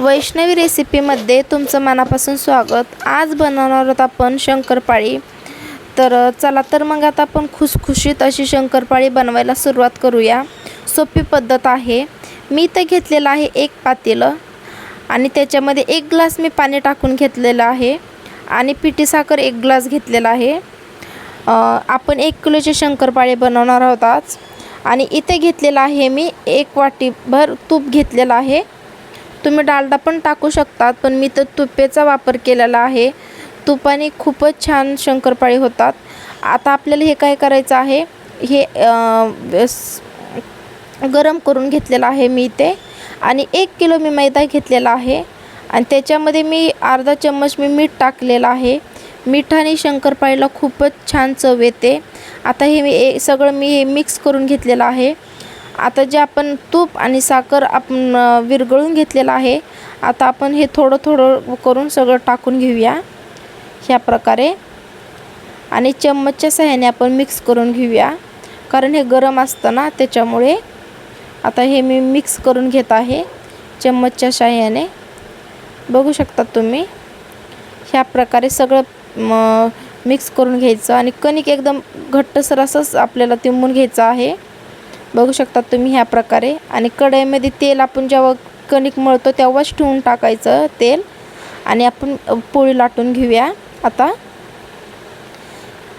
वैष्णवी रेसिपीमध्ये तुमचं मनापासून स्वागत. आज बनवणार आहोत आपण शंकरपाळी. तर चला तर मग आता आपण खुसखुशीत अशी शंकरपाळी बनवायला सुरुवात करूया. सोपी पद्धत आहे. मी तर घेतलेलं आहे एक पातेलं आणि त्याच्यामध्ये एक ग्लास मी पाणी टाकून घेतलेलं आहे आणि पिठी साखर एक ग्लास घेतलेला आहे. आपण एक किलोचे शंकरपाळी बनवणार आहोत आज. आणि इथे घेतलेलं आहे मी एक वाटीभर तूप घेतलेलं आहे. तुम्ही डालडा पण टाकू शकतात पण मी तर तुपेचा वापर केलेला आहे. तुपाने खूपच छान शंकरपाळी होतात. आता आपल्याला हे काय करायचं आहे? हे गरम करून घेतलेलं आहे मी इथे. आणि एक किलो मी मैदा घेतलेला आहे. आणि त्याच्यामध्ये मी अर्धा चम्मच मी मीठ टाकलेलं आहे. मिठाने शंकरपाळीला खूपच छान चव येते. आता हे मी सगळं मी हे मिक्स करून घेतलेलं आहे. आता जे आपण तूप आणि साखर आपण विरघळून घेतलेलं आहे आता आपण हे थोडं थोडं करून सगळं टाकून घेऊया ह्या प्रकारे. आणि चम्मचच्या सहाय्याने आपण मिक्स करून घेऊया कारण हे गरम असतं ना त्याच्यामुळे आता हे मी मिक्स करून घेत आहे चम्मचच्या सहाय्याने. बघू शकता तुम्ही ह्या प्रकारे सगळं म मिक्स करून घ्यायचं आणि कणिक एकदम घट्टसर असंच आपल्याला तिंबून घ्यायचं आहे. बघू शकता तुम्ही ह्या प्रकारे. आणि कढईमध्ये तेल आपण जेव्हा कणिक मळतो तेव्हाच ठेवून टाकायचं तेल. आणि आपण पोळी लाटून घेऊया. आता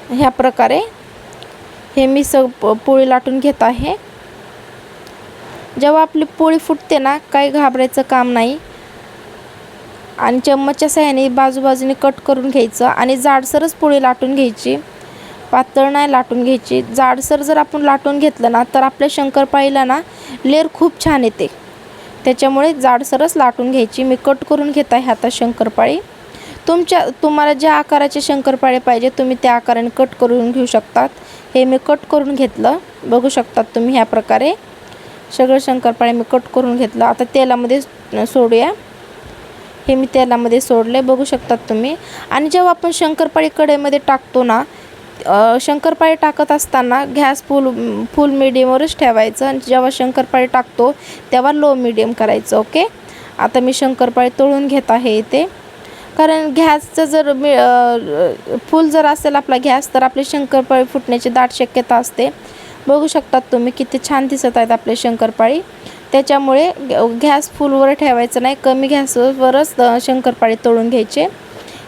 ह्या प्रकारे हे मी स प- पोळी लाटून घेत आहे. जेव्हा आपली पोळी फुटते ना काही घाबरायचं काम नाही. आणि चम्मचच्या सहाय्याने बाजूबाजूने कट करून घ्यायचं आणि जाडसरच पोळी लाटून घ्यायची. पातळ नाही लाटून घ्यायची. जाडसर जर आपण लाटून घेतलं ना तर आपल्या शंकरपाळीला ना लेअर खूप छान येते. त्याच्यामुळे जाडसरच लाटून घ्यायची. मी कट करून घेत आहे आता शंकरपाळी. तुमच्या तुम्हाला ज्या आकाराचे शंकरपाळे पाहिजे तुम्ही त्या आकाराने कट करून घेऊ शकतात. हे मी कट करून घेतलं. बघू शकतात तुम्ही ह्या प्रकारे. सगळं शंकरपाळे मी कट करून घेतलं. आता तेलामध्ये सोडूया. हे मी तेलामध्ये सोडले बघू शकतात तुम्ही. आणि जेव्हा आपण शंकरपाळी कढईमध्ये टाकतो ना शंकरपाळी टाकत असताना गॅस फुल फुल मिडियमवरच ठेवायचं आणि जेव्हा शंकरपाळी टाकतो तेव्हा लो मिडियम करायचं ओके? आता मी शंकरपाळी तळून घेत आहे इथे. कारण गॅसचं जर मि फुल जर असेल आपला गॅस तर आपली शंकरपाळी फुटण्याची दाट शक्यता असते. बघू शकतात तुम्ही किती छान दिसत आहेत आपले शंकरपाळी. त्याच्यामुळे गॅस फुलवर ठेवायचं नाही कमी गॅसवरच शंकरपाळी तळून घ्यायचे.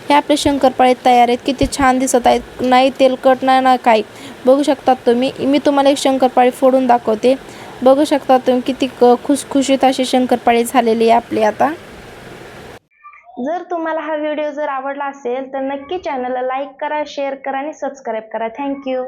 हे आपले शंकरपाळे तयार आहेत. किती छान दिसत आहेत. नाही तेलकट नाही ना काही. बघू शकतात तुम्ही. मी तुम्हाला एक शंकरपाळी फोडून दाखवते. बघू शकता तुम्ही किती क- खुसखुशीत अशी शंकरपाळी झालेली आहे आपली आता. जर तुम्हाला हा व्हिडिओ जर आवडला असेल तर नक्की चॅनलला लाईक करा शेअर करा आणि सबस्क्राईब करा. थँक्यू.